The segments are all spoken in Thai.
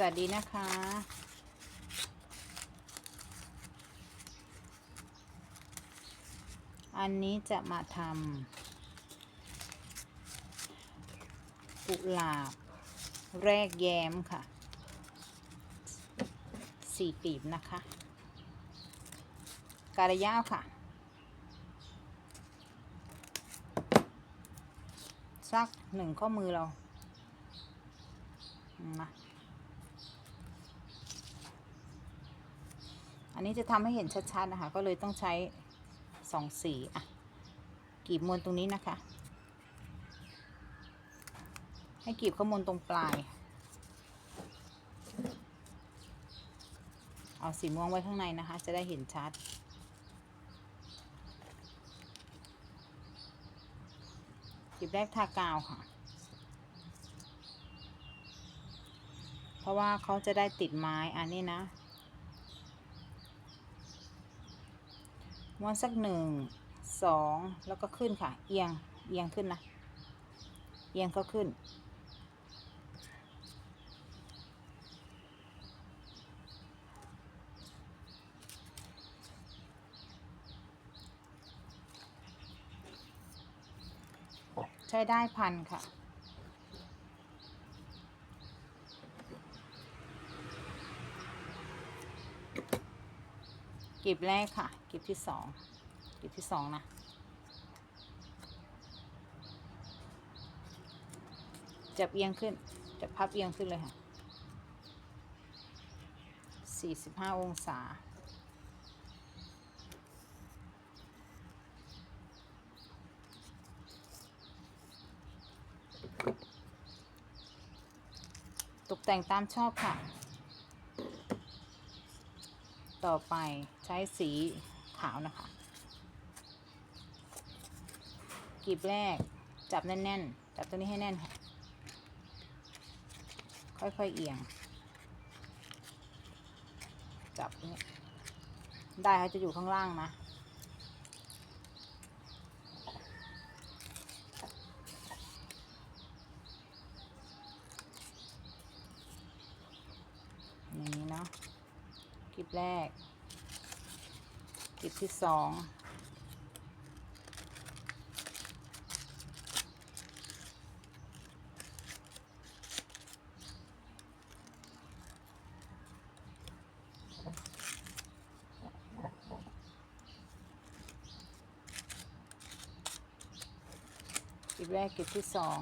สวัสดีนะคะอันนี้จะมาทำกุหลาบ แรกแย้มค่ะ สี่ปีบนะคะ การะยาวค่ะ สักหนึ่งข้อมือเรามา อันนี้จะทำให้เห็นชัดๆนะคะ ก็เลยต้องใช้สองสีอะกีบมวนตรงนี้นะคะ ให้กีบข้อมนตรงปลาย เอาสีม่วงไว้ข้างในนะคะ จะได้เห็นชัด กีบแรกทากาวค่ะ เพราะว่าเขาจะได้ติดไม้อันนี้นะ ม้วนสักหนึ่งสองแล้วก็ขึ้นค่ะ เอียงเอียงขึ้นนะ เอียงก็ขึ้น ใช้ได้พันค่ะ กีบแรกค่ะ กีบที่สองกีบที่สองนะจับเอียงขึ้น จับพับเอียงขึ้นเลยค่ะสี่สิบห้าองศา ตกแต่งตามชอบค่ะ ต่อไปใช้สีขาวนะคะกลีบแรกจับแน่นๆ จับตัวนี้ให้แน่นค่ะ ค่อยๆเอียง จับนี่ได้ค่ะจะอยู่ข้างล่างนะ อย่างนี้เนาะ ค ลิปแรก คลิปที่สองคลิปแรกคลิปที่สอง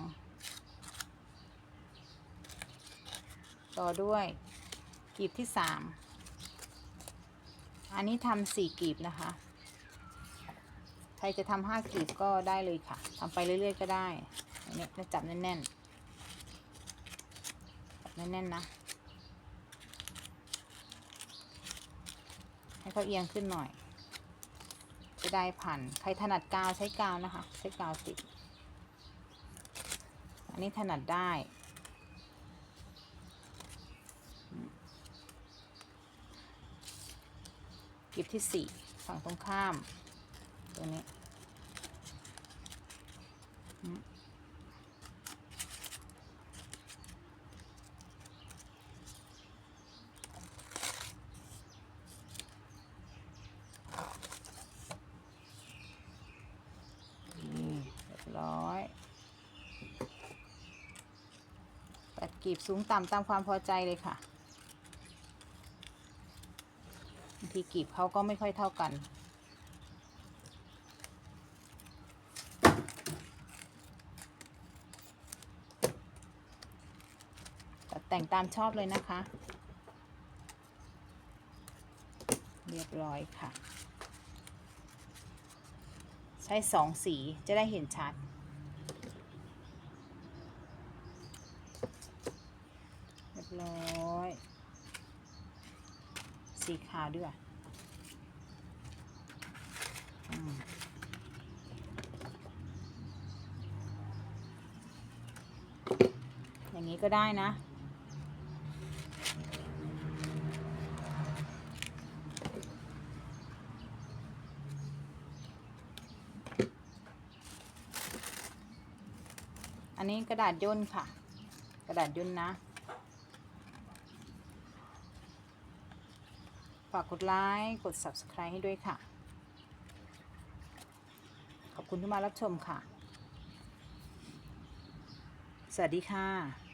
ต่อด้วยกลีบที่สาม อันนี้ทำสี่กลีบนะคะ ใครจะทำห้ากลีบก็ได้เลยค่ะทำไปเรื่อยๆก็ได้อันนี้จะจับแน่นๆจับแน่นๆนะ ให้เขาเอียงขึ้นหน่อย จะได้พันใครถนัดกาวใช้กาวนะคะ ใช้กาวติด อันนี้ถนัดได้ กลีบที่สี่ฝั่งตรงข้าม ตัวนี้นี่เรียบร้อยตัดกลีบสูงต่ำตามความพอใจเลยค่ะ ที่กีบเขาก็ไม่ค่อยเท่ากันตัดแต่งตามชอบเลยนะคะ เรียบร้อยค่ะ ใช้สองสีจะได้เห็นชัดเรียบร้อย สีขาวด้วยอืมอย่าง นี้ก็ได้นะ อันนี้กระดาษย่นค่ะ กระดาษย่นนะ ฝากกดไลค์ กด subscribe ให้ด้วยค่ะ ขอบคุณที่มารับชมค่ะสวัสดีค่ะ